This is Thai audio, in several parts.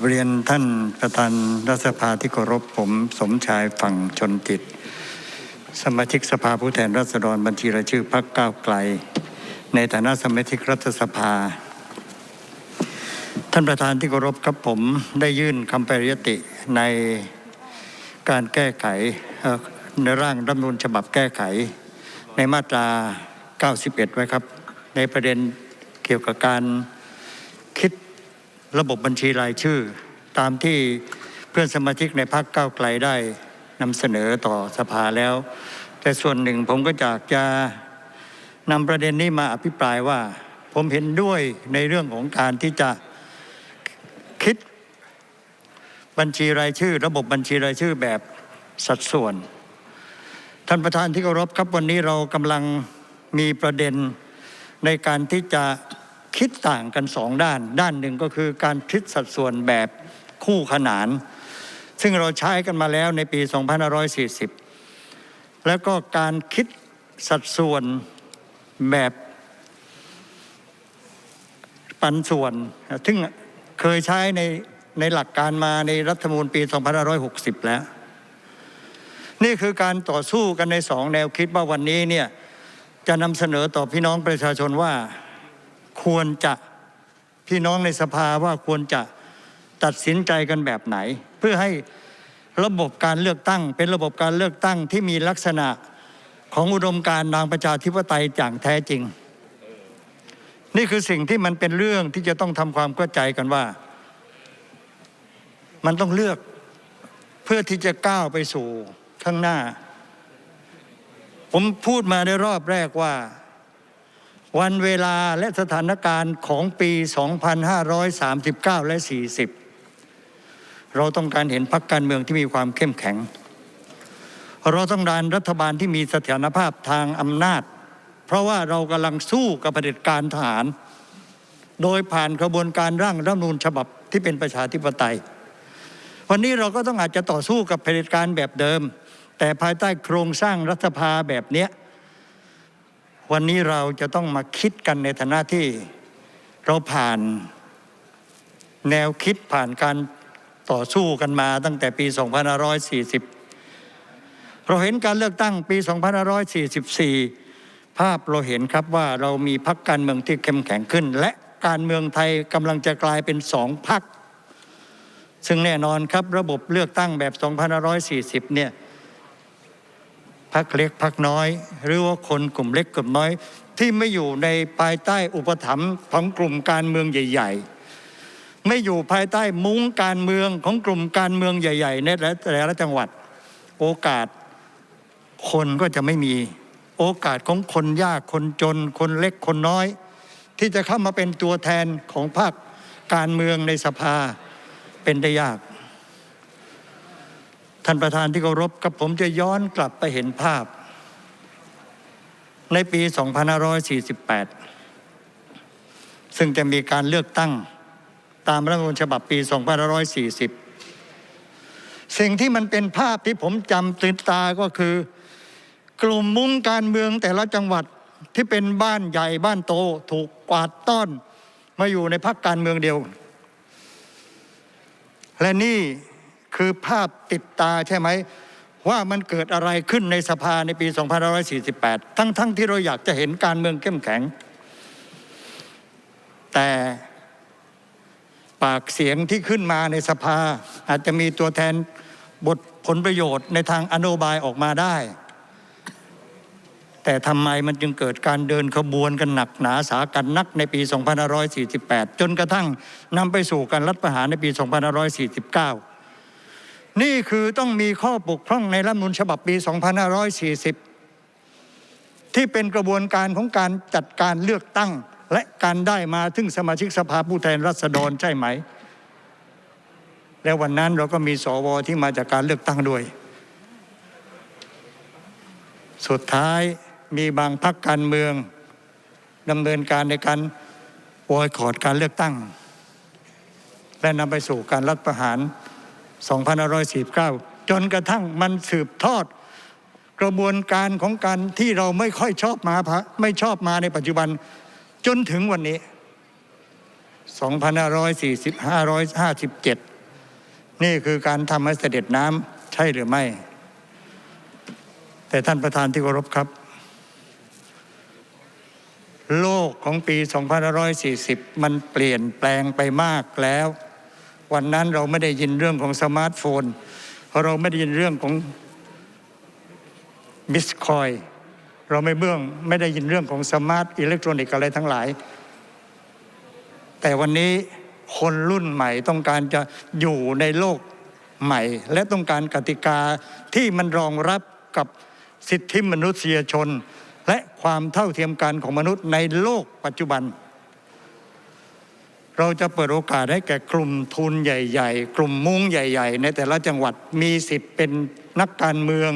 บเรียนท่านประธานรัฐสภาที่เคารพผมสมชายฝั่งชนจิต สมาชิกสภาผู้แทนราษฎรบัญชีรายชื่อพรรคก้าวไกล ในฐานะสมาชิกรัฐสภา ท่านประธานที่เคารพครับผมได้ยื่นคำปรยติในการแก้ไขในร่างรัฐมนูญฉบับแก้ไข ในมาตรา 91 ไว้ครับ ในประเด็นเกี่ยวกับการ ระบบบัญชีรายชื่อ ตามที่เพื่อนสมาชิกในพรรคก้าวไกลได้นำเสนอต่อสภาแล้ว แต่ส่วนหนึ่งผมก็อยากจะนำประเด็นนี้มาอภิปรายว่า ผมเห็นด้วยในเรื่องของการที่จะคิดบัญชีรายชื่อ ระบบบัญชีรายชื่อแบบสัดส่วน ท่านประธานที่เคารพครับวันนี้เรากำลังมีประเด็นในการที่จะ คิดต่างกันสองด้าน ด้านหนึ่งก็คือการคิดสัดส่วนแบบคู่ขนาน ซึ่งเราใช้กันมาแล้วในปี 2540 แล้วก็การคิดสัดส่วนแบบปันส่วน ซึ่งเคยใช้ในในหลักการมาในรัฐมนูญปี 2560 แล้ว นี่คือการต่อสู้กันในสองแนวคิดว่าวันนี้เนี่ยจะนำเสนอต่อพี่น้องประชาชนว่า ควรจะพี่น้องในสภาว่าควรจะตัดสินใจกันแบบไหน เพื่อให้ระบบการเลือกตั้ง เป็นระบบการเลือกตั้งที่มีลักษณะของอุดมการณ์ทางประชาธิปไตยอย่างแท้จริง นี่คือสิ่งที่มันเป็นเรื่องที่จะต้องทำความเข้าใจกันว่า มันต้องเลือกเพื่อที่จะก้าวไปสู่ข้างหน้า ผมพูดมาในรอบแรกว่า วันเวลาและสถานการณ์ของปี 2539 และ 40 เราต้องการเห็นพรรคการเมืองที่มีความเข้มแข็ง เราต้องการรัฐบาลที่มีเสถียรภาพทางอำนาจ เพราะว่าเรากำลังสู้กับเผด็จการทหาร โดยผ่านกระบวนการร่างรัฐมนูญฉบับที่เป็นประชาธิปไตย วันนี้เราก็ต้องอาจจะต่อสู้กับเผด็จการแบบเดิม แต่ภายใต้โครงสร้างรัฐสภาแบบเนี้ย วันนี้เราจะต้องมาคิดกันในฐานะที่เราผ่านแนวคิดผ่านการต่อสู้กันมาตั้งแต่ปี 2540 เราเห็นการเลือกตั้งปี 2544 ภาพเราเห็นครับว่าเรามีพักการเมืองที่เข้มแข็งขึ้น และการเมืองไทยกำลังจะกลายเป็นสองพักซึ่งแน่นอนครับระบบเลือกตั้งแบบ 2540 เนี่ย พักเล็กพักน้อย หรือว่าคนกลุ่มเล็กกลุ่มน้อย ที่ไม่อยู่ในภายใต้อุปถัมภ์ของกลุ่มการเมืองใหญ่ ๆ ไม่อยู่ภายใต้มุ้งการเมืองของกลุ่มการเมืองใหญ่ ๆ ในแต่ละจังหวัด โอกาสคนก็จะไม่มี โอกาสของคนยากคนจน คนเล็กคนน้อย ที่จะเข้ามาเป็นตัวแทนของพรรคการเมืองในสภาเป็นได้ยาก ท่านประธานที่เคารพกับผมจะย้อนกลับไปเห็นภาพ ในปี 2548 ซึ่งจะมีการเลือกตั้งตามรัฐธรรมนูญฉบับปี 2540 สิ่งที่มันเป็นภาพที่ผมจำตื่นตาก็คือ กลุ่มมุ้งการเมืองแต่ละจังหวัดที่เป็นบ้านใหญ่บ้านโตถูกกวาดต้อนมาอยู่ในพรรคการเมืองเดียว และนี่ คือภาพติดตาใช่ไหม ว่ามันเกิดอะไรขึ้นในสภาในปี 2548 ทั้งๆทที่เราอยากจะเห็นการเมืองเข้มแข็ง แต่ปากเสียงที่ขึ้นมาในสภา อาจจะมีตัวแทนบทผลประโยชน์ในทางอนโนบายออกมาได้ แต่ทำไมมันจึงเกิดการเดินขบวนกันหนักหนาสากันนักในปี 2548 จนกระทั่งนำไปสู่การรัฐประหารในปี 2549 นี่คือต้องมีข้อบกพร่องในรัฐมนูญฉบับปี 2540 ที่เป็นกระบวนการของการจัดการเลือกตั้ง และการได้มาถึงสมาชิกสภาผู้แทนราษฎรใช่ไหม และวันนั้นเราก็มีสวที่มาจากการเลือกตั้งด้วย สุดท้ายมีบางพรรคการเมืองดำเนินการในการบอยคอดการเลือกตั้ง และนำไปสู่การรัฐประหาร 2549 จนกระทั่งมันสืบทอดกระบวนการของการที่เราไม่ค่อยชอบมาพะไม่ชอบมาในปัจจุบันจนถึงวันนี้ 2547 นี่คือการทำให้เสด็จน้ำใช่หรือไม่ แต่ท่านประธานที่เคารพครับ โลกของปี 2540 มันเปลี่ยนแปลงไปมากแล้ว วันนั้นเราไม่ได้ยินเรื่องของสมาร์ทโฟน เราไม่ได้ยินเรื่องของบิสคอยเราไม่เบื้องไม่ได้ยินเรื่องของสมาร์ทอิเล็กทรอนิกส์อะไรทั้งหลาย แต่วันนี้คนรุ่นใหม่ต้องการจะอยู่ในโลกใหม่ และต้องการกติกาที่มันรองรับกับสิทธิมนุษยชน และความเท่าเทียมกันของมนุษย์ในโลกปัจจุบัน เราจะเปิดโอกาสให้แก่กลุ่มทุนใหญ่ ๆ กลุ่มมุ้งใหญ่ ๆ ในแต่ละจังหวัดมีสิทธิ์เป็นนักการเมือง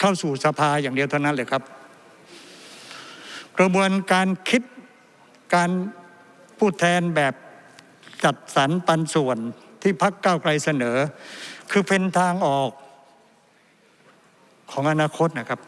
เข้าสู่สภาอย่างเดียวเท่านั้นเลยครับ กระบวนการคิดการพูดแทนแบบจัดสรรปันส่วนที่พักก้าวไกลเสนอ คือเป็นทางออกของอนาคตนะครับ